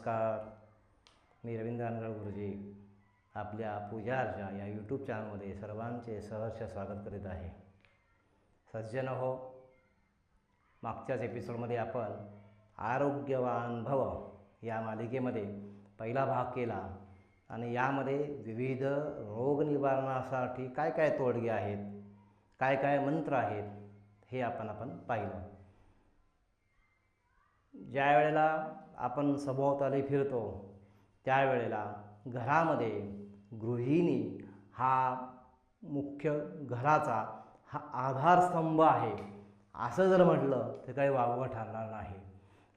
नमस्कार. मी रवींद्र अनगळ गुरुजी. आपल्या पूजा अर्चा या यूट्यूब चॅनलमध्ये सर्वांचे सहर्ष स्वागत करीत आहे. सज्जन हो मागच्याच एपिसोडमध्ये आपण आरोग्यवान भव या मालिकेमध्ये पहिला भाग केला आणि यामध्ये विविध रोग निवारणासाठी काय काय तोडगे आहेत काय काय मंत्र आहेत हे आपण आपण पाहिलं. ज्या वेळेला आपण सभोवताली फिरतो त्यावेळेला घरामध्ये गृहिणी हा मुख्य घराचा हा आधारस्तंभ आहे. असं जर म्हटलं तर काही वावगं ठरणार नाही.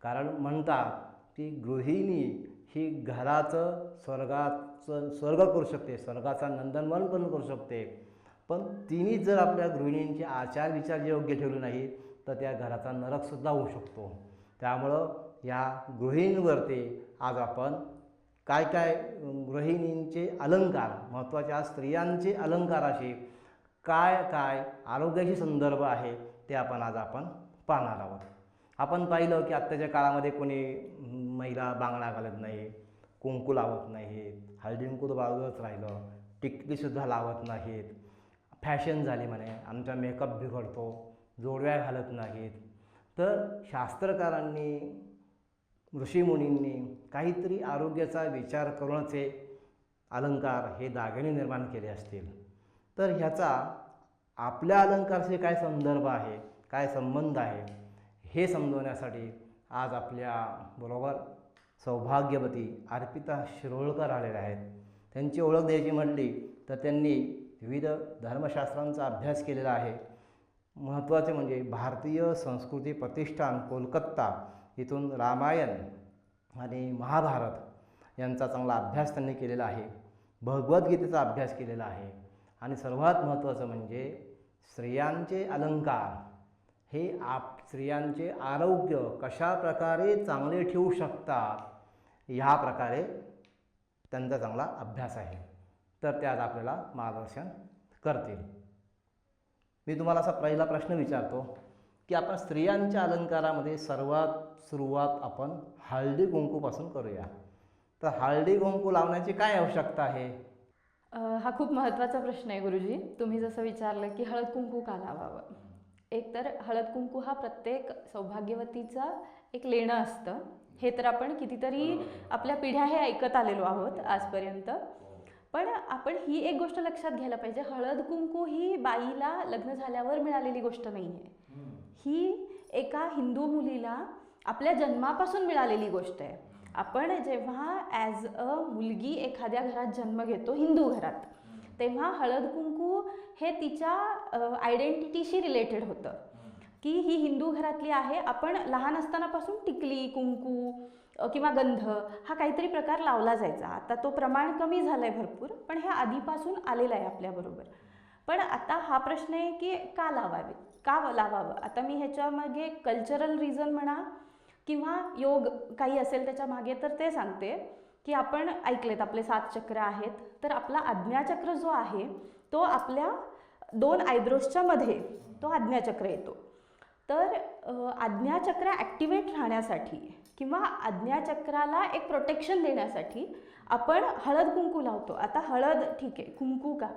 कारण म्हणतात की गृहिणी ही घराचं स्वर्गाचं स्वर्ग करू शकते स्वर्गाचा नंदनवन पण करू शकते. पण तिने जर आपल्या गृहिणींचे आचार विचार योग्य ठेवले नाही तर त्या घराचा नरकसुद्धा होऊ शकतो. त्यामुळं या गृहिणींवरती आज आपण काय काय गृहिणींचे अलंकार महत्त्वाच्या स्त्रियांचे अलंकार असे काय काय आरोग्याशी संदर्भ आहे ते आपण आज आपण पाहणार आहोत. आपण पाहिलं की आत्ताच्या काळामध्ये कोणी महिला बांगडा घालत नाही कुंकू लावत नाहीत हळदींकू बाजूच तर बाजूलाच राहिलं टिकलीसुद्धा लावत नाहीत. फॅशन झाली म्हणे आमचा मेकअप बिघडतो जोडव्या घालत नाहीत. तर शास्त्रकारांनी ऋषीमुनींनी काहीतरी आरोग्याचा विचार करूनच हे अलंकार हे दागिने निर्माण केले असतील. तर ह्याचा आपल्या अलंकारशी काय संदर्भ आहे काय संबंध आहे हे समजवण्यासाठी आज आपल्या बरोबर सौभाग्यवती अर्पिता शिरोळकर आलेल्या आहेत. त्यांची ओळख द्यायची म्हटली तर त्यांनी विविध धर्मशास्त्रांचा अभ्यास केलेला आहे. महत्त्वाचे म्हणजे भारतीय संस्कृती प्रतिष्ठान कोलकाता इथून रामायण आणि महाभारत यांचा चांगला अभ्यास त्यांनी केलेला आहे. भगवद्गीतेचा अभ्यास केलेला आहे. आणि सर्वात महत्त्वाचं म्हणजे स्त्रियांचे अलंकार. हे आप स्त्रियांचे आरोग्य कशा प्रकारे चांगले ठेवू शकतात ह्या प्रकारे त्यांचा चांगला अभ्यास आहे. तर त्यात आपल्याला मार्गदर्शन करतील. मी तुम्हाला असा पहिला प्रश्न विचारतो. की आपण स्त्रियांच्या अलंकारामध्ये सर्वात सुरुवात आपण हळदी कुंकूपासून करूया. तर हळदी कुंकू लावण्याची काय आवश्यकता आहे? हा खूप महत्त्वाचा प्रश्न आहे गुरुजी. तुम्ही जसं विचारलं की हळद कुंकू का लावावं? एक तर हळद कुंकू हा प्रत्येक सौभाग्यवतीचा एक लेणं असतं. हे तर आपण कितीतरी आपल्या पिढ्या हे ऐकत आलेलो आहोत आजपर्यंत. पण आपण ही एक गोष्ट लक्षात घ्यायला पाहिजे. हळद कुंकू ही बाईला लग्न झाल्यावर मिळालेली गोष्ट नाही आहे ही एका हिंदू मुलीला आपल्या जन्मापासून मिळालेली गोष्ट आहे. आपण जेव्हा ॲज अ मुलगी एखाद्या घरात जन्म घेतो हिंदू घरात तेव्हा हळद कुंकू हे तिच्या आयडेंटिटीशी रिलेटेड होतं. की ही हिंदू घरातली आहे आपण लहान असतानापासून टिकली कुंकू किंवा गंध हा काहीतरी प्रकार लावला जायचा. आता तो प्रमाण कमी झालं आहे भरपूर पण हे आधीपासून आलेलं आहे आपल्याबरोबर पण आता हा प्रश्न आहे की का लावावे? का लावावं? आता मी ह्याच्यामागे कल्चरल रिझन म्हणा किंवा योग काही असेल त्याच्यामागे तर ते सांगते की आपण ऐकलेत आपले सात चक्र आहेत. तर आपला आज्ञाचक्र जो आहे तो आपल्या दोन आयब्रोजच्या मध्ये तो आज्ञाचक्र येतो. तर आज्ञाचक्र ॲक्टिवेट राहण्यासाठी किंवा आज्ञाचक्राला एक प्रोटेक्शन देण्यासाठी आपण हळद कुंकू लावतो. आता हळद ठीक आहे कुंकू का?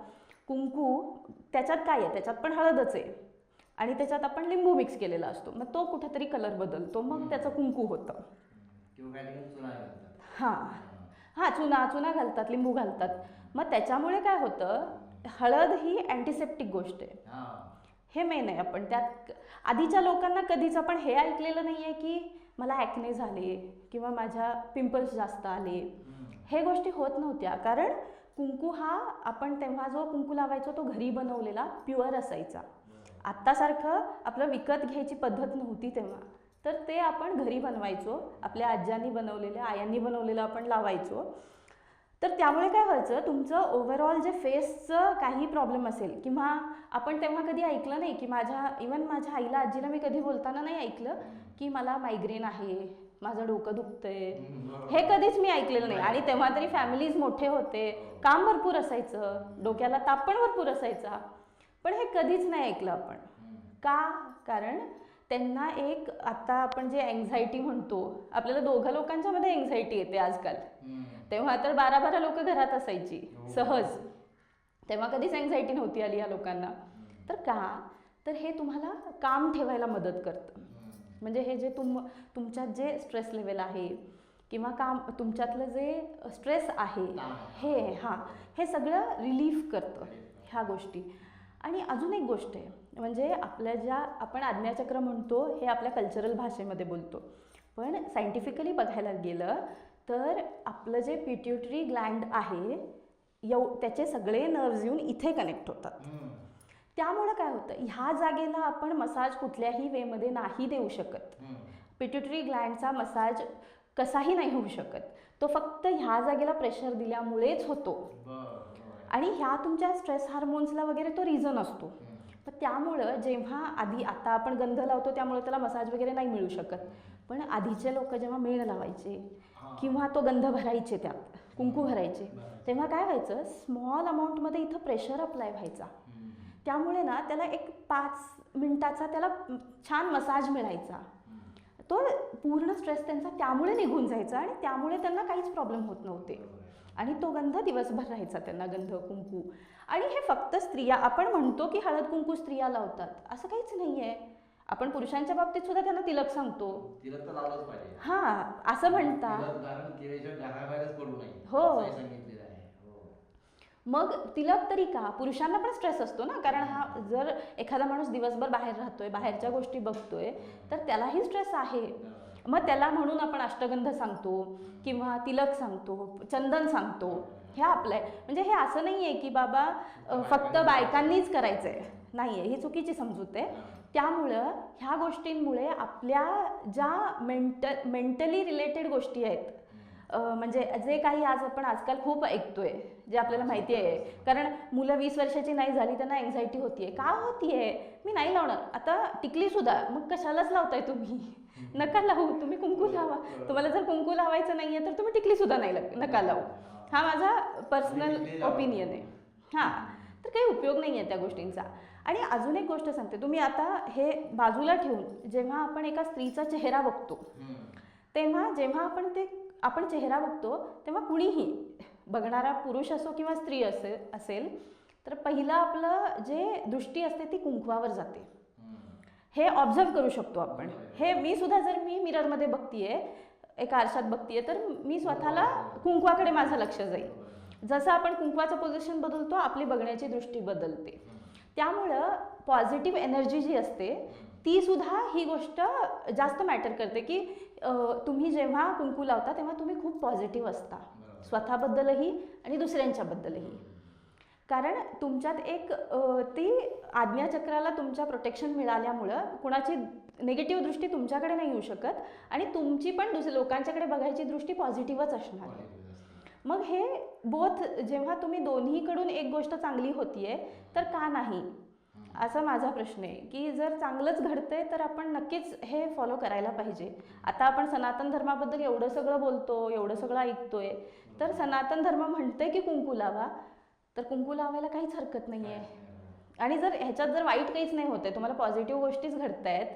कुंकू त्याच्यात काय आहे? त्याच्यात पण हळदच आहे. आणि त्याच्यात आपण लिंबू मिक्स केलेला असतो. मग तो कुठेतरी कलर बदलतो. मग त्याचं कुंकू होतं. हां. हां. चुना चुना घालतात लिंबू घालतात. मग त्याच्यामुळे काय होतं? हळद ही अँटीसेप्टिक गोष्ट आहे. हे. मेन आहे आपण. त्यात आधीच्या लोकांना कधीच आपण हे ऐकलेलं नाही आहे की मला ॲक्ने झाले किंवा माझ्या पिंपल्स जास्त आले. हे गोष्टी होत नव्हत्या. कारण कुंकू हा आपण तेव्हा जो कुंकू लावायचो तो घरी बनवलेला प्युअर असायचा. आत्तासारखं आपलं विकत घ्यायची पद्धत नव्हती तेव्हा. तर ते आपण घरी बनवायचो. आपल्या आज्यांनी बनवलेलं आयांनी बनवलेलं आपण लावायचो. तर त्यामुळे काय व्हायचं तुमचं ओव्हरऑल जे फेसचं काही प्रॉब्लेम असेल किंवा आपण तेव्हा कधी ऐकलं नाही की माझ्या इवन माझ्या आईला आजीला मी कधी बोलताना नाही ऐकलं की मला मायग्रेन आहे माझं डोकं दुखतंय. हे कधीच मी ऐकलेलं नाही. आणि तेव्हा तरी फॅमिलीज मोठे होते. काम भरपूर असायचं. डोक्याला ताप पण भरपूर असायचा. पण हे कधीच नाही ऐकलं आपण. का? कारण त्यांना एक आता आपण जे अँझायटी म्हणतो आपल्याला दोघं लोकांच्या मध्ये अँझायटी येते आजकाल. तेव्हा तर बारा बारा लोक घरात असायची सहज. तेव्हा कधीच अँझायटी नव्हती आली या लोकांना. तर का? तर हे तुम्हाला काम ठेवायला मदत करतं. म्हणजे हे जे तुम तुमच्यात जे स्ट्रेस लेवल आहे किंवा काम तुमच्यातलं जे स्ट्रेस आहे हे हां हे सगळं रिलीफ करतं ह्या गोष्टी. आणि अजून एक गोष्ट आहे म्हणजे आपल्या ज्या आपण आज्ञाचक्र म्हणतो हे आपल्या कल्चरल भाषेमध्ये बोलतो. पण सायंटिफिकली बघायला गेलं तर आपलं जे पिट्युटरी ग्लँड आहे यव त्याचे सगळे नर्व्ज येऊन इथे कनेक्ट होतात. त्यामुळं काय होतं ह्या जागेला आपण मसाज कुठल्याही वेमध्ये नाही देऊ शकत. पिट्युटरी ग्लँडचा मसाज कसाही नाही होऊ शकत. तो फक्त ह्या जागेला प्रेशर दिल्यामुळेच होतो. आणि ह्या तुमच्या स्ट्रेस हार्मोन्सला वगैरे तो रिझन असतो. पण त्यामुळं जेव्हा आधी आता आपण गंध लावतो त्यामुळे त्याला मसाज वगैरे नाही मिळू शकत. पण आधीचे लोक जेव्हा मेण लावायचे किंवा तो गंध भरायचे त्यात कुंकू भरायचे तेव्हा काय व्हायचं? स्मॉल अमाऊंटमध्ये इथं प्रेशर अप्लाय व्हायचा. त्यामुळे ना त्याला एक पाच मिनिटाचा त्याला छान मसाज मिळायचा. तो पूर्ण स्ट्रेस त्यांचा त्यामुळे निघून जायचा आणि त्यामुळे त्यांना काहीच प्रॉब्लेम होत नव्हते. आणि तो गंध दिवसभर राहायचा त्यांना गंध कुंकू. आणि हे फक्त स्त्रिया आपण म्हणतो की हळद कुंकू स्त्रिया लावतात. असं काहीच नाही आहे आपण पुरुषांच्या बाबतीत सुद्धा त्यांना तिलक सांगतो. हां असं म्हणता. तिला धारण केल्याशिवाय घराबाहेरच पडू नये हो. असंही सांगितलेलं आहे हो. मग तिलक तरी का? पुरुषांना पण स्ट्रेस असतो ना? कारण हा जर एखादा माणूस दिवसभर बाहेर राहतोय बाहेरच्या गोष्टी बघतोय तर त्यालाही स्ट्रेस आहे. मग त्याला म्हणून आपण अष्टगंध सांगतो किंवा तिलक सांगतो चंदन सांगतो. हे आपलं आहे म्हणजे हे असं नाही आहे की बाबा फक्त बायकांनीच करायचं आहे नाही आहे ही चुकीची समजूत आहे. त्यामुळं ह्या गोष्टींमुळे आपल्या ज्या मेंटल मेंटली रिलेटेड गोष्टी आहेत म्हणजे जे काही आज आपण आजकाल खूप ऐकतोय जे आपल्याला माहिती आहे. कारण मुलं वीस वर्षाची नाही झाली त्यांना एन्झायटी होतीये. का होतीये? मी नाही लावणार. आता टिकली सुद्धा. मग कशालाच लावताय तुम्ही? नका लावू. तुम्ही कुंकू लावा. तुम्हाला जर कुंकू लावायचं नाहीये तर तुम्ही टिकली सुद्धा नाही लाग- नका लावू. हा माझा पर्सनल ओपिनियन आहे. हां. तर काही उपयोग नाही आहे त्या गोष्टींचा. आणि अजून एक गोष्ट सांगते. तुम्ही आता हे बाजूला ठेवून जेव्हा आपण एका स्त्रीचा चेहरा बघतो तेव्हा जेव्हा आपण ते आपण चेहरा बघतो तेव्हा कुणीही बघणारा पुरुष असो किंवा स्त्री असे असेल तर पहिलं आपलं जे दृष्टी असते ती कुंकवावर जाते. हे ऑब्झर्व करू शकतो आपण. हे मी सुद्धा जर मी मिररमध्ये बघतीये एका आरशात बघतीये तर मी स्वतःला कुंकवाकडे माझं लक्ष जाईल. जसं आपण कुंकवाचं पोझिशन बदलतो आपली बघण्याची दृष्टी बदलते. त्यामुळं पॉझिटिव्ह एनर्जी जी असते ती सुद्धा ही गोष्ट जास्त मॅटर करते की तुम्ही जेव्हा कुंकू लावता तेव्हा तुम्ही खूप पॉझिटिव्ह असता. स्वतःबद्दलही आणि दुसऱ्यांच्याबद्दलही. कारण तुमच्यात एक ती आज्ञाचक्राला तुमच्या प्रोटेक्शन मिळाल्यामुळं कुणाची निगेटिव्ह दृष्टी तुमच्याकडे नाही येऊ शकत आणि तुमची पण दुसऱ्या लोकांच्याकडे बघायची दृष्टी पॉझिटिव्हच असणार. आहे मग हे बोथ जेव्हा तुम्ही दोन्हीकडून एक गोष्ट चांगली होतीये तर का नाही? असा माझा प्रश्न आहे की जर चांगलंच घडतंय तर आपण नक्कीच हे फॉलो करायला पाहिजे. आता आपण सनातन धर्माबद्दल एवढं सगळं बोलतो एवढं सगळं ऐकतोय तर सनातन धर्म म्हणतंय की कुंकू लावा तर कुंकू लावायला काहीच हरकत नाही आहे आणि जर ह्याच्यात जर वाईट काहीच नाही होते तुम्हाला पॉझिटिव्ह गोष्टीच घडतायत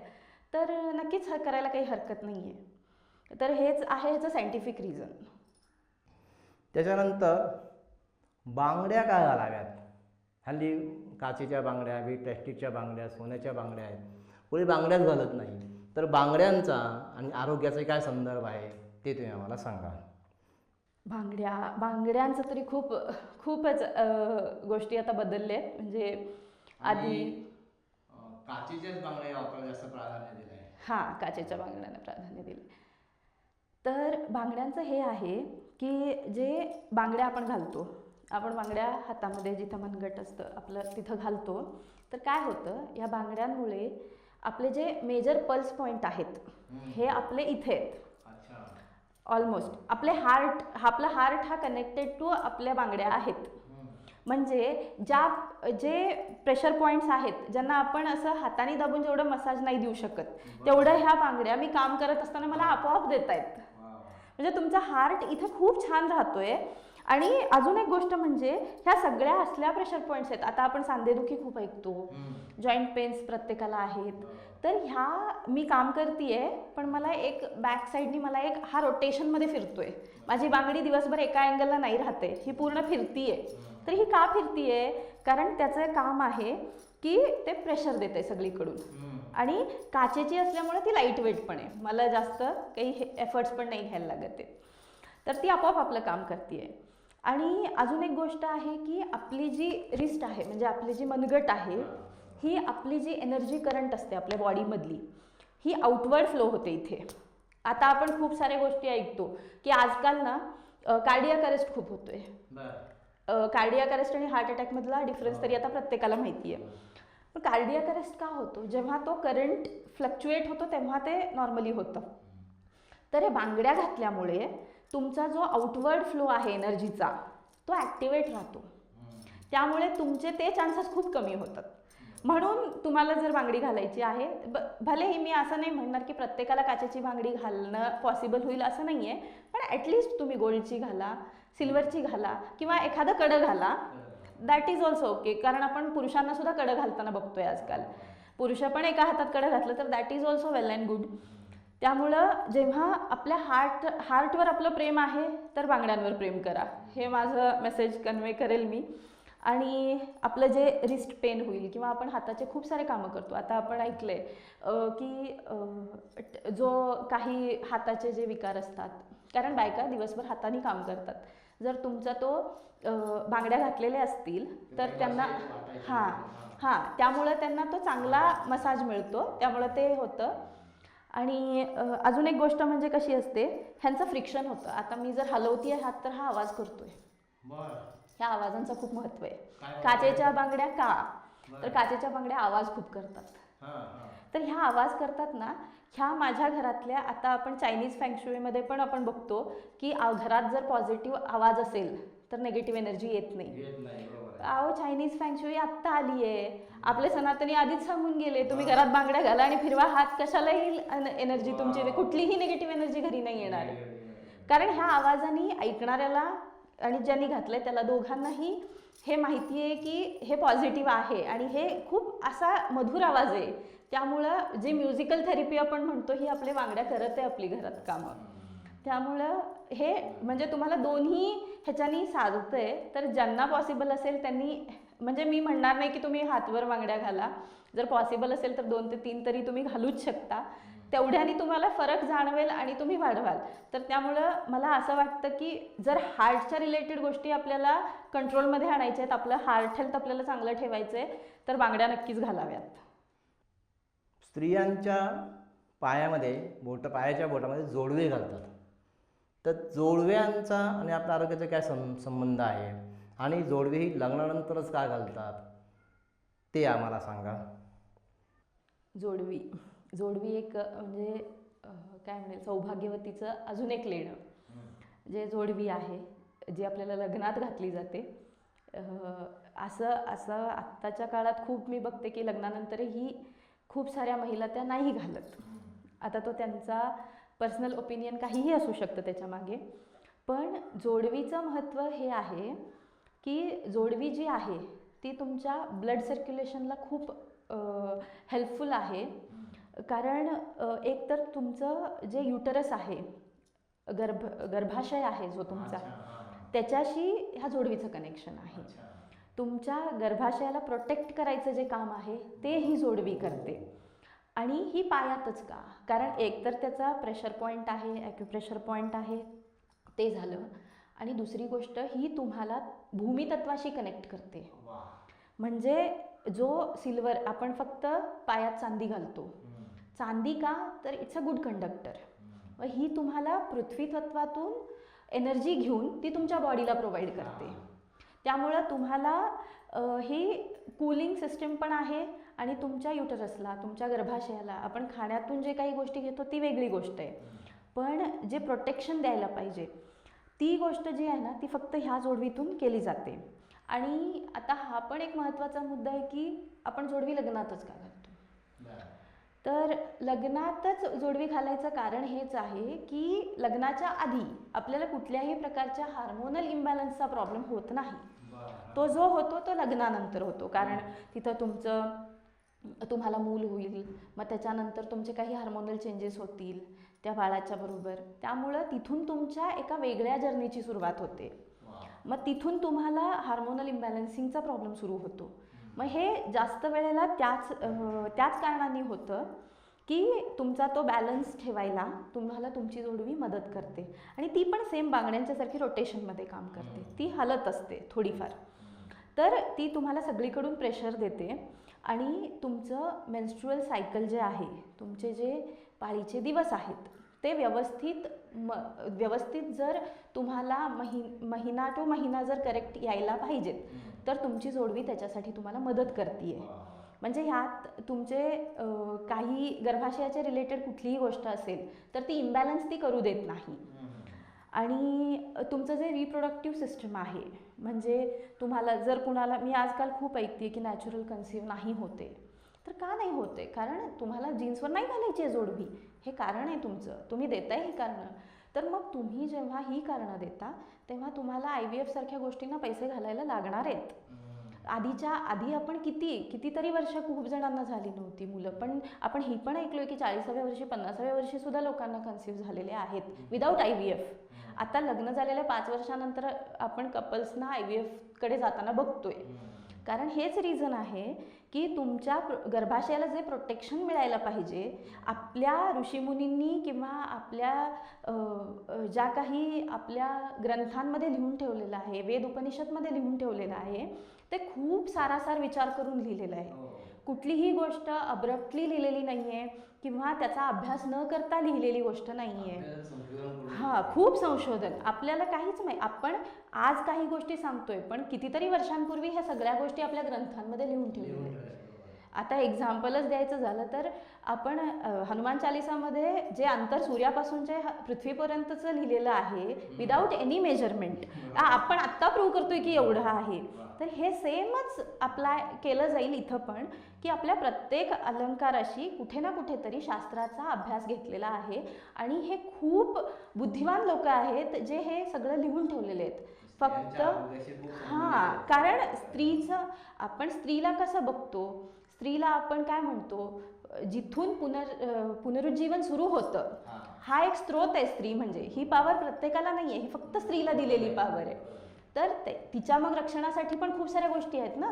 तर नक्कीच करायला काही हरकत नाही आहे तर हेच आहे ह्याचं सायंटिफिक रिझन त्याच्यानंतर बांगड्या काय घालाव्यात हल्ली काचेच्या बांगड्या बी प्लॅस्टिकच्या बांगड्या सोन्याच्या बांगड्या आहेत. कोणी बांगड्याच घालत नाही. तर बांगड्यांचा आणि आरोग्याचा काय संदर्भ आहे ते तुम्ही आम्हाला सांगा. भांगड्या भांगड्यांचं तरी खूप खूपच गोष्टी आता बदलल्या आहेत म्हणजे आधी काचेच्याच बांगड्या वापरायला जास्त प्राधान्य दिलं आहे हां काचेच्या बांगड्यांना प्राधान्य दिले तर बांगड्यांचं हे आहे की जे बांगड्या आपण घालतो आपण बांगड्या हातामध्ये जिथं मनगट असतं आपलं तिथं घालतो. तर काय होतं या बांगड्यांमुळे आपले जे मेजर पल्स पॉईंट आहेत हे आपले इथे आहेत. ऑलमोस्ट आपले हार्ट आपला हार्ट हा कनेक्टेड टू आपल्या बांगड्या आहेत. म्हणजे ज्या जे प्रेशर पॉईंट्स आहेत ज्यांना आपण असं हाताने दाबून जेवढं मसाज नाही देऊ शकत तेवढं ह्या बांगड्या मी काम करत असताना मला आपोआप देत आहेत म्हणजे तुमचा हार्ट इथे खूप छान राहतोय. आणि अजून एक गोष्ट म्हणजे ह्या सगळ्या असल्या प्रेशर पॉईंट्स आहेत. आता आपण सांधेदुखी खूप ऐकतो. जॉईंट पेन्स प्रत्येकाला आहेत. तर ह्या मी काम करतीये पण मला एक बॅक साईडनी मला एक हा रोटेशनमध्ये फिरतोय. माझी बांगडी दिवसभर एका अँगलला नाही राहते. ही पूर्ण फिरतीये. तर ही का फिरतीये? कारण त्याचं काम आहे की ते प्रेशर देते सगळीकडून. आणि काचेची असल्यामुळे ती लाइट वेट पण आहे. मला जास्त काही एफर्ट्स पण नाही घ्यायला लागत आहे. तर ती आपोआप आपलं काम करते आणि अजून एक गोष्ट आहे की आपली जी रिस्ट आहे म्हणजे आपली जी मनगट आहे ही. आपली जी एनर्जी करंट असते आपल्या बॉडीमधली ही आउटवर्ड फ्लो होते इथे. आता आपण खूप साऱ्या गोष्टी ऐकतो की आजकाल ना कार्डियाक अरेस्ट खूप होतोय. कार्डियाक अरेस्ट आणि हार्ट अटॅकमधला डिफरन्स तरी आता प्रत्येकाला माहिती आहे पण कार्डियाक अरेस्ट का होतो? जेव्हा तो करंट फ्लक्च्युएट होतो तेव्हा ते नॉर्मली होतं. तर हे बांगड्या घातल्यामुळे तुमचा जो आउटवर्ड फ्लो आहे एनर्जीचा तो ॲक्टिवेट राहतो. त्यामुळे तुमचे ते चान्सेस खूप कमी होतात. म्हणून तुम्हाला जर बांगडी घालायची आहे ब भलेही मी असं नाही म्हणणार की प्रत्येकाला काचेची बांगडी घालणं पॉसिबल होईल असं नाही आहे पण ॲटलिस्ट तुम्ही गोल्डची घाला सिल्वरची घाला किंवा एखादं कडं घाला. दॅट इज ऑल्सो ओके कारण आपण पुरुषांनासुद्धा कडं घालताना बघतोय आजकाल. पुरुष पण एका हातात कडं घातलं तर that is also well and good त्यामुळं जेव्हा आपल्या हार्ट हार्टवर आपलं प्रेम आहे तर बांगड्यांवर प्रेम करा. हे माझं मेसेज कन्वे करेल मी. आणि आपलं जे रिस्ट पेन होईल किंवा आपण हाताचे खूप सारे कामं करतो. आता आपण ऐकलंय अं, की जो काही हाताचे जे विकार असतात कारण बायका दिवसभर हाताने काम करतात. जर तुमचा तो बांगड्या घातलेल्या असतील तर त्यांना हां हां त्यामुळं त्यांना तो चांगला मसाज मिळतो. त्यामुळं ते होतं. आणि अजून एक गोष्ट म्हणजे कशी असते ह्यांचं फ्रिक्शन होतं. आता मी जर हलवतीये हात तर हा आवाज करतोय. ह्या आवाजांचं खूप महत्त्व आहे. काचेच्या बांगड्या का? तर काचेच्या बांगड्या आवाज खूप करतात. तर ह्या आवाज करतात ना ह्या माझ्या घरातल्या आता आपण चायनीज फँक्शुईमध्ये पण आपण बघतो की घरात जर पॉझिटिव्ह आवाज असेल तर निगेटिव्ह एनर्जी येत नाही. अहो चायनीज फँक्शुई आत्ता आली आहे आपले सनातनी आधीच सांगून गेले. तुम्ही घरात बांगड्या घाला आणि फिरवा. हात कशाला येईल एनर्जी तुमची कुठलीही निगेटिव्ह एनर्जी घरी नाही येणार. कारण ह्या आवाजाने ऐकणाऱ्याला आणि ज्यांनी घातलंय त्याला दोघांनाही हे माहिती आहे की हे पॉझिटिव्ह आहे. आणि हे खूप असा मधुर आवाज आहे. त्यामुळं जे म्युझिकल थेरपी आपण म्हणतो ही आपले बांगड्या करत आहे आपली घरात कामं. त्यामुळं हे म्हणजे तुम्हाला दोन्ही ह्याच्यानी साधतंय. तर ज्यांना पॉसिबल असेल त्यांनी म्हणजे मी म्हणणार नाही की तुम्ही हातवर बांगड्या घाला. जर पॉसिबल असेल तर दोन ते तीन तरी तुम्ही घालूच शकता. तेवढ्याने तुम्हाला फरक जाणवेल आणि तुम्ही वाढवाल. तर त्यामुळं मला असं वाटतं की जर हार्टच्या रिलेटेड गोष्टी आपल्याला कंट्रोलमध्ये आणायच्या आहेत आपलं हार्ट हेल्थ आपल्याला चांगलं ठेवायचं आहे तर बांगड्या नक्कीच घालाव्यात. स्त्रियांच्या पायामध्ये बोट पायाच्या बोटामध्ये जोडवे घालतात. तर जोडव्यांचा आणि आपल्या आरोग्याचा काय सं संबंध आहे? आणि जोडवे ही लग्नानंतरच का घालतात? ते आम्हाला सांगा. जोडवी. जोडवी एक म्हणजे काय म्हणेल सौभाग्यवतीचं अजून एक लेणं. जे जोडवी आहे जी आपल्याला लग्नात घातली जाते. असं असं आत्ताच्या काळात खूप मी बघते की लग्नानंतरही खूप साऱ्या महिला त्या नाही घालत. आता तो त्यांचा पर्सनल ओपिनियन काहीही असू शकतं त्याच्यामागे पण जोडवीचं महत्त्व हे आहे की जोडवी जी आहे ती तुमच्या ब्लड सर्क्युलेशनला खूप हेल्पफुल आहे. कारण एक तर तुमचं जे युटरस आहे गर्भ गर्भाशय आहे जो तुमचा त्याच्याशी ह्या जोडवीचं कनेक्शन आहे. तुमच्या गर्भाशयाला प्रोटेक्ट करायचं जे काम आहे ते ही जोडवी करते. आणि ही पायातच का? कारण एक तर त्याचा प्रेशर पॉईंट आहे ॲक्युप्रेशर पॉईंट आहे ते झालं. आणि दुसरी गोष्ट ही तुम्हाला भूमितत्वाशी कनेक्ट करते. म्हणजे जो सिल्वर आपण फक्त पायात चांदी घालतो. चांदी का? तर इट्स अ गुड कंडक्टर व ही तुम्हाला पृथ्वीतत्वातून एनर्जी घेऊन ती तुमच्या बॉडीला प्रोव्हाइड करते. त्यामुळं तुम्हाला ही कूलिंग सिस्टीम पण आहे आणि तुमच्या युटरसला तुमच्या गर्भाशयाला आपण खाण्यातून जे काही गोष्टी घेतो ती वेगळी गोष्ट आहे. पण जे प्रोटेक्शन द्यायला पाहिजे ती गोष्ट जी आहे ना ती फक्त ह्या जोडवीतून केली जाते. आणि आता हा पण एक महत्त्वाचा मुद्दा आहे की आपण जोडवी लग्नातच का घालतो? तर लग्नातच जोडवी घालायचं कारण हेच आहे की लग्नाच्या आधी आपल्याला कुठल्याही प्रकारच्या हार्मोनल इम्बॅलन्सचा प्रॉब्लेम होत नाही. तो जो होतो तो लग्नानंतर होतो. कारण तिथं तुमचं तुम्हाला मूल होईल. मग त्याच्यानंतर तुमचे काही हार्मोनल चेंजेस होतील त्या बाळाच्या बरोबर. त्यामुळं तिथून तुमच्या एका वेगळ्या जर्नीची सुरुवात होते. मग तिथून तुम्हाला हार्मोनल इम्बॅलन्सिंगचा प्रॉब्लेम सुरू होतो. मग हे जास्त वेळेला त्याच त्याच कारणाने होतं की तुमचा तो बॅलन्स ठेवायला तुम्हाला तुमची जोडवी मदत करते. आणि ती पण सेम बांगड्यांच्यासारखी रोटेशनमध्ये काम करते. ती हलत असते थोडीफार. तर ती तुम्हाला सगळीकडून प्रेशर देते. आणि तुमचं मेन्स्ट्रुअल सायकल जे आहे तुमचे जे पाळीचे दिवस आहेत ते व्यवस्थित म व्यवस्थित जर तुम्हाला महि महिना टू महिना जर करेक्ट यायला पाहिजेत तर तुमची जोडवी त्याच्यासाठी तुम्हाला मदत करते म्हणजे ह्यात तुमचे काही गर्भाशयाच्या रिलेटेड कुठलीही गोष्ट असेल तर ती इम्बॅलन्स ती करू देत नाही. आणि तुमचं जे रिप्रोडक्टिव्ह सिस्टम आहे म्हणजे तुम्हाला जर कुणाला मी आजकाल खूप ऐकते की नॅचरल कन्सिव्ह नाही होते. तर का नाही होते? कारण तुम्हाला जीन्सवर नाही घालायची आहे जोडवी. हे कारण आहे तुमचं. तुम्ही देताय ही कारणं. तर मग तुम्ही जेव्हा ही कारणं देता तेव्हा तुम्हाला आय व्ही एफ सारख्या गोष्टींना पैसे घालायला लागणार आहेत. आधीच्या आधी आपण किती कितीतरी वर्ष खूप जणांना झाली नव्हती मुलं. पण आपण ही पण ऐकलोय की चाळीसाव्या वर्षी पन्नासाव्या वर्षी सुद्धा लोकांना कन्सिव्ह झालेले आहेत विदाऊट आय व्ही एफ आता लग्न झालेल्या पाच वर्षानंतर आपण कपल्सना आय व्ही एफकडे जाताना बघतोय. कारण हेच रिझन आहे की तुमच्या गर्भाशयाला जे प्रोटेक्शन मिळायला पाहिजे आपल्या ऋषीमुनींनी किंवा आपल्या ज्या काही आपल्या ग्रंथांमध्ये लिहून ठेवलेलं आहे वेद उपनिषदमध्ये लिहून ठेवलेलं आहे ते खूप सारासार विचार करून लिहिलेलं आहे. कुठलीही गोष्ट अब्रप्टली लिहिलेली नाही आहे किंवा त्याचा अभ्यास न करता लिहिलेली गोष्ट नाही आहे हां खूप संशोधन. आपल्याला काहीच माहिती आपण आज काही गोष्टी सांगतोय पण कितीतरी वर्षांपूर्वी ह्या सगळ्या गोष्टी आपल्या ग्रंथांमध्ये लिहून ठेवलेल्या आहेत. आता एक्झाम्पलच द्यायचं झालं तर आपण हनुमान चालिसामध्ये जे अंतर सूर्यापासूनचे पृथ्वीपर्यंतचं लिहिलेलं आहे विदाऊट एनी मेजरमेंट आपण आत्ता प्रूव्ह करतोय की एवढं आहे. तर हे सेमच अप्लाय केलं जाईल इथं पण की आपल्या प्रत्येक अलंकाराशी कुठे ना कुठेतरी शास्त्राचा अभ्यास घेतलेला आहे. आणि हे खूप बुद्धिमान लोक आहेत जे हे सगळं लिहून ठेवलेले आहेत. फक्त हां कारण स्त्रीचं आपण स्त्रीला कसं बघतो? स्त्रीला आपण काय म्हणतो जिथून पुनर पुनरुज्जीवन सुरू होतं हा. एक स्रोत आहे स्त्री म्हणजे. ही पावर प्रत्येकाला नाही आहे ही फक्त स्त्रीला दिलेली पावर आहे. तर ते तिच्या मग रक्षणासाठी पण खूप साऱ्या गोष्टी आहेत ना.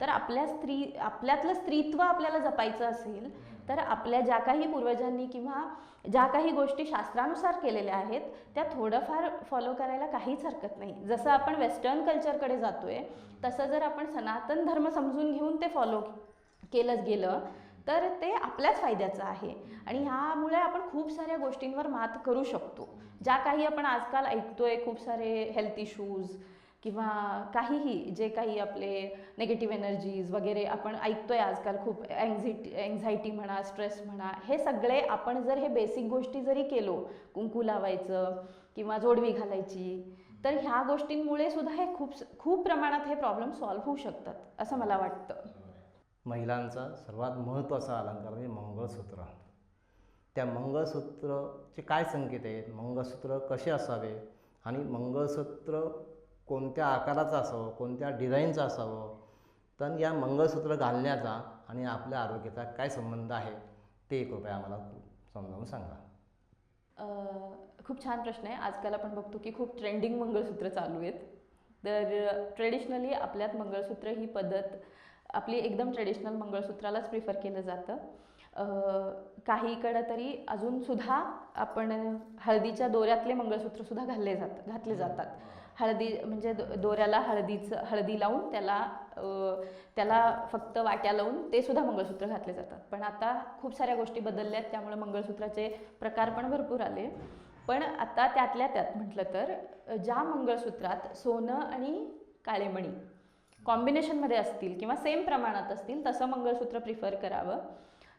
तर आपल्या स्त्री आपल्यातलं स्त्रीत्व आपल्याला जपायचं असेल तर आपल्या ज्या काही पूर्वजांनी किंवा ज्या काही गोष्टी शास्त्रानुसार केलेल्या आहेत त्या थोडंफार फॉलो करायला काहीच हरकत नाही. जसं आपण वेस्टर्न कल्चरकडे जातोय तसं जर आपण सनातन धर्म समजून घेऊन ते फॉलो केलंच गेलं तर ते आपल्याच फायद्याचं आहे. आणि ह्यामुळे आपण खूप साऱ्या गोष्टींवर मात करू शकतो. ज्या काही आपण आजकाल ऐकतोय खूप सारे हेल्थ इश्यूज किंवा काहीही जे काही आपले नेगेटिव्ह एनर्जीज वगैरे आपण ऐकतोय आजकाल खूप अँझिटी अँझायटी म्हणा स्ट्रेस म्हणा हे सगळे आपण जर हे बेसिक गोष्टी जरी केलो कुंकू लावायचं किंवा जोडवी घालायची तर ह्या गोष्टींमुळे सुद्धा हे खूप खूप प्रमाणात हे प्रॉब्लेम सॉल्व्ह होऊ शकतात असं मला वाटतं. महिलांचा सर्वात महत्त्वाचा अलंकार म्हणजे मंगळसूत्र. त्या मंगळसूत्रचे काय संकेत आहेत? मंगळसूत्र कसे असावे? आणि मंगळसूत्र कोणत्या आकाराचं असावं? कोणत्या डिझाईनचं असावं? तर या मंगळसूत्र घालण्याचा आणि आपल्या आरोग्याचा काय संबंध आहे? ते कृपया आम्हाला समजावून सांगा. खूप छान प्रश्न आहे. आजकाल आपण बघतो की खूप ट्रेंडिंग मंगळसूत्र चालू आहेत. तर ट्रेडिशनली आपल्यात मंगळसूत्र ही पद्धत आपली एकदम ट्रेडिशनल मंगळसूत्रालाच प्रिफर केलं जातं. काहीकडं तरी अजूनसुद्धा आपण हळदीच्या दोऱ्यातले मंगळसूत्रसुद्धा घातले जात घातले जातात. हळदी म्हणजे दो- दोऱ्याला हळदीचं हळदी लावून त्याला त्याला फक्त वाट्या लावून ते सुद्धा मंगळसूत्र घातले जातात. पण आता खूप साऱ्या गोष्टी बदलल्या आहेत त्यामुळे मंगळसूत्राचे प्रकार पण भरपूर आले. पण आता त्यातल्या त्यात म्हटलं तर ज्या मंगळसूत्रात सोनं आणि काळेमणी कॉम्बिनेशनमध्ये असतील किंवा सेम प्रमाणात असतील तसं मंगळसूत्र प्रिफर करावं.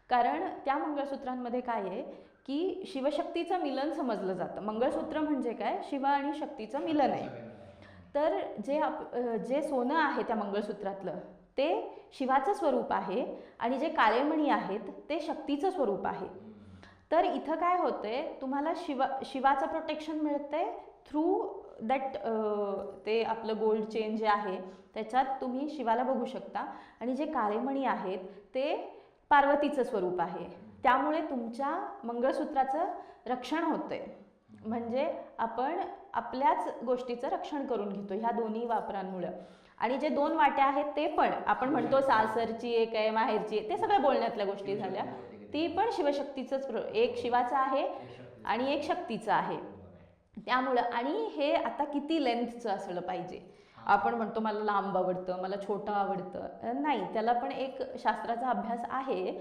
कारण त्या मंगळसूत्रांमध्ये काय आहे की शिवशक्तीचं मिलन समजलं जातं. मंगळसूत्र म्हणजे काय? शिव आणि शक्तीचं मिलन आहे. तर जे आप जे सोनं आहे त्या मंगळसूत्रातलं ते शिवाचं स्वरूप आहे आणि जे काळेमणी आहेत ते शक्तीचं स्वरूप आहे. तर इथं काय होतं आहे तुम्हाला शिवा शिवाचं प्रोटेक्शन मिळतंय थ्रू दॅट ते आपलं गोल्ड चेन जे आहे त्याच्यात तुम्ही शिवाला बघू शकता. आणि जे काळेमणी आहेत ते पार्वतीचं स्वरूप आहे. त्यामुळे तुमच्या मंगळसूत्राचं रक्षण होतंय. म्हणजे आपण आपल्याच गोष्टीचं रक्षण करून घेतो ह्या दोन्ही वापरांमुळं. आणि जे दोन वाट्या आहेत ते पण आपण म्हणतो सासरची एक आहे माहेरची आहे ते सगळ्या बोलण्यातल्या गोष्टी झाल्या. ती पण शिवशक्तीचंच एक शिवाचं आहे आणि एक शक्तीचं आहे. त्यामुळं आणि हे आता किती लेंथचं असलं पाहिजे. आपण म्हणतो मला लांब आवडतं मला छोटं आवडतं. नाही त्याला पण एक शास्त्राचा अभ्यास आहे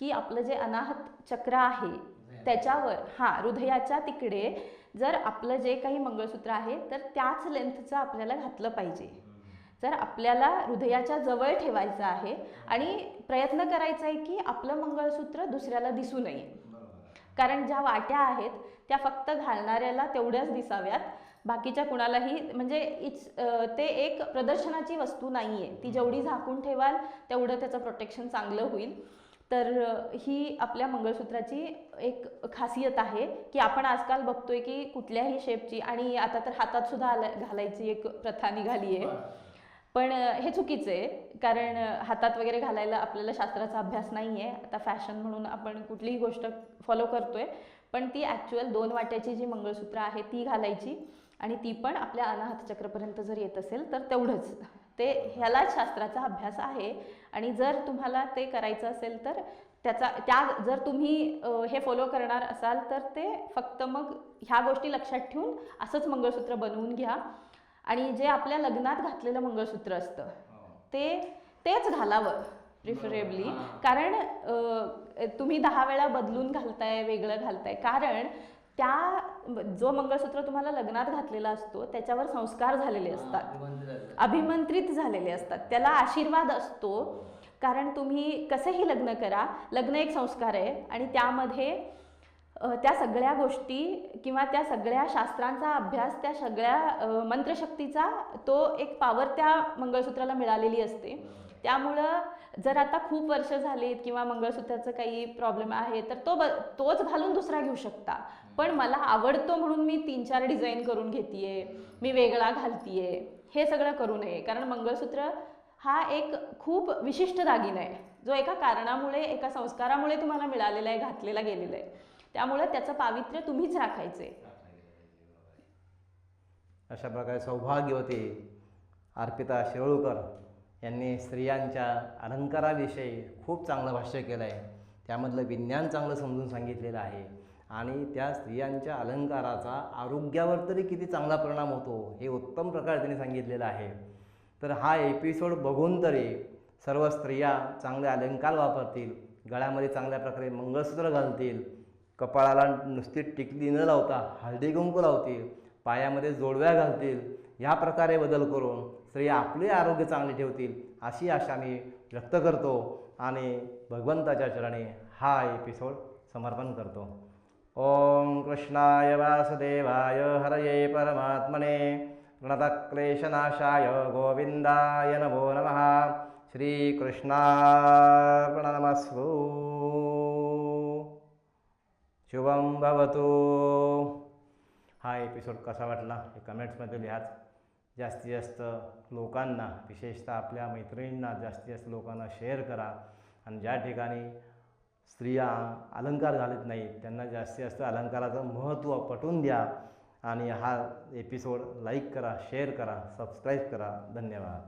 की आपलं जे अनाहत चक्र आहे त्याच्यावर हा हृदयाच्या तिकडे जर आपलं जे काही मंगळसूत्र आहे तर त्याच लेंथचं आपल्याला घातलं पाहिजे. जर आपल्याला हृदयाच्या जवळ ठेवायचं आहे आणि प्रयत्न करायचा आहे की आपलं मंगळसूत्र दुसऱ्याला दिसू नये. कारण ज्या वाट्या आहेत त्या फक्त घालणाऱ्याला तेवढ्याच दिसाव्यात. बाकीच्या कुणालाही म्हणजे इट्स ते एक प्रदर्शनाची वस्तू नाही आहे ती जेवढी झाकून ठेवाल तेवढं त्याचं प्रोटेक्शन चांगलं होईल. तर ही आपल्या मंगळसूत्राची एक खासियत आहे की आपण आजकाल बघतोय की कुठल्याही शेपची आणि आता तर हातात सुद्धा आला घालायची एक प्रथा निघाली आहे पण हे चुकीचं आहे कारण हातात वगैरे घालायला आपल्याला शास्त्राचा अभ्यास नाही आहे आता फॅशन म्हणून आपण कुठलीही गोष्ट फॉलो करतोय पण ती ॲक्च्युअल दोन वाट्याची जी मंगळसूत्र आहे ती घालायची आणि ती पण आपल्या अनाहत चक्रपर्यंत जर येत असेल तर तेवढंच. ते ह्यालाच शास्त्राचा अभ्यास आहे आणि जर तुम्हाला ते करायचं असेल तर त्याचा त्या जर तुम्ही हे फॉलो करणार असाल तर ते फक्त मग ह्या गोष्टी लक्षात ठेवून असंच मंगळसूत्र बनवून घ्या. आणि जे आपल्या लग्नात घातलेलं मंगळसूत्र असतं ते तेच घालावं प्रिफरेबली कारण तुम्ही दहा वेळा बदलून घालताय वेगळं घालताय. कारण त्या जो मंगळसूत्र तुम्हाला लग्नात घातलेला असतो त्याच्यावर संस्कार झालेले असतात. अभिमंत्रित झालेले असतात. त्याला आशीर्वाद असतो. कारण तुम्ही कसेही लग्न करा लग्न एक संस्कार आहे आणि त्यामध्ये त्या सगळ्या गोष्टी किंवा त्या सगळ्या शास्त्रांचा अभ्यास त्या सगळ्या मंत्रशक्तीचा तो एक पावर त्या मंगळसूत्राला मिळालेली असते. त्यामुळं जर आता खूप वर्ष झालीत किंवा मंगळसूत्राचं काही प्रॉब्लेम आहे तर तो ब तोच घालून दुसरा घेऊ शकता. पण मला आवडतो म्हणून मी तीन चार डिझाईन करून घेतीये मी वेगळा घालतीये हे सगळं करू नये. कारण मंगळसूत्र हा एक खूप विशिष्ट दागिना आहे. जो एका कारणामुळे एका संस्कारामुळे तुम्हाला मिळालेला आहे घातलेला गेलेला आहे. त्यामुळे त्याचं पावित्र्य तुम्हीच राखायचे अशा प्रकारे सौभाग्यवती अर्पिता शिरोळकर यांनी स्त्रियांच्या अलंकाराविषयी खूप चांगलं भाष्य केलं आहे त्यामधलं विज्ञान चांगलं समजून सांगितलेलं आहे. आणि त्या स्त्रियांच्या अलंकाराचा आरोग्यावर तरी किती चांगला परिणाम होतो हे उत्तम प्रकारे त्यांनी सांगितलेलं आहे. तर हा एपिसोड बघून तरी सर्व स्त्रिया चांगले अलंकार वापरतील गळ्यामध्ये चांगल्या प्रकारे मंगळसूत्र घालतील कपाळाला नुसती टिकली न लावता हळदी कुंकू लावतील पायामध्ये जोडव्या घालतील ह्या प्रकारे बदल करून स्त्रिया आपले आरोग्य चांगले ठेवतील अशी आशा मी व्यक्त करतो आणि भगवंताच्या चरणी हा एपिसोड समर्पण करतो. ओम कृष्णाय वासुदेवाय हरये परमात्मने. गणतक्लेशनाशाय गोविंदाय नमो नमः. श्रीकृष्णार्पणमस्तु. शुभम भवतु. हा एपिसोड कसा वाटला? हे कमेंट्समध्ये लिहाच जास्तीत जास्त लोकांना विशेषतः आपल्या मैत्रिणींना जास्तीत जास्त लोकांना शेअर करा. आणि ज्या ठिकाणी स्त्रिया अलंकार घालत नाहीत त्यांना जास्तीत जास्त अलंकाराचं महत्त्व पटवून द्या. आणि हा एपिसोड लाईक करा शेअर करा सबस्क्राईब करा. धन्यवाद.